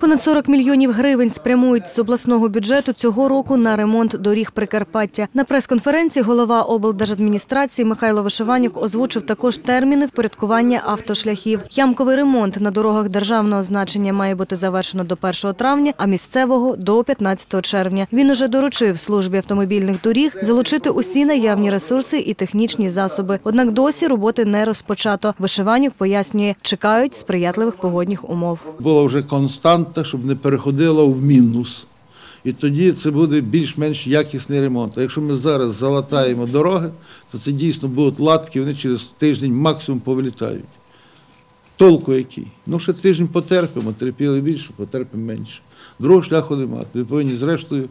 Понад 40 мільйонів гривень спрямують з обласного бюджету цього року на ремонт доріг Прикарпаття. На прес-конференції голова облдержадміністрації Михайло Вишиванюк озвучив також терміни впорядкування автошляхів. Ямковий ремонт на дорогах державного значення має бути завершено до 1 травня, а місцевого – до 15 червня. Він уже доручив службі автомобільних доріг залучити усі наявні ресурси і технічні засоби. Однак досі роботи не розпочато. Вишиванюк пояснює, чекають сприятливих погодних умов. була вже константа, щоб не переходила в мінус. І тоді це буде більш-менш якісний ремонт. А якщо ми зараз залатаємо дороги, то це дійсно будуть латки, вони через тиждень максимум повилітають. Толку який? Ну, ще тиждень потерпимо, терпіли більше, потерпимо менше. Другого шляху немає. Ми повинні, зрештою,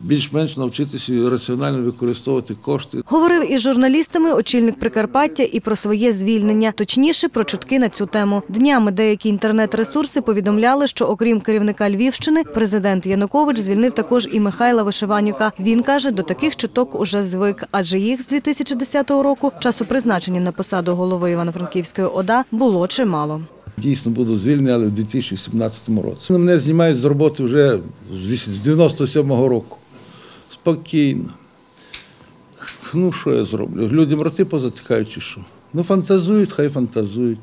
більш-менш навчитися раціонально використовувати кошти. Говорив із журналістами очільник Прикарпаття і про своє звільнення, точніше про чутки на цю тему. Днями деякі інтернет-ресурси повідомляли, що окрім керівника Львівщини, президент Янукович звільнив також і Михайла Вишиванюка. Він каже, до таких чуток уже звик, адже їх з 2010 року, часу призначення на посаду голови Івано-Франківської ОДА, було чимало. Дійсно буду звільнений, але в 2017 році. Мене знімають з роботи вже з 97-го року. Спокійно. Ну, що я зроблю? Людям роти позатихають чи що? Ну, фантазують, хай фантазують.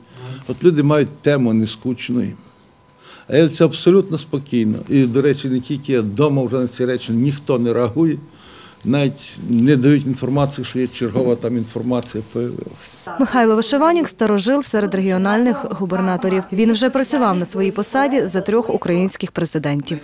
От люди мають тему нескучну їм. А я це абсолютно спокійно. І, до речі, не тільки я вдома вже на ці речі ніхто не реагує, навіть не дають інформацію, що є чергова там інформація появилася. Михайло Вишиванюк – старожил серед регіональних губернаторів. Він вже працював на своїй посаді за трьох українських президентів.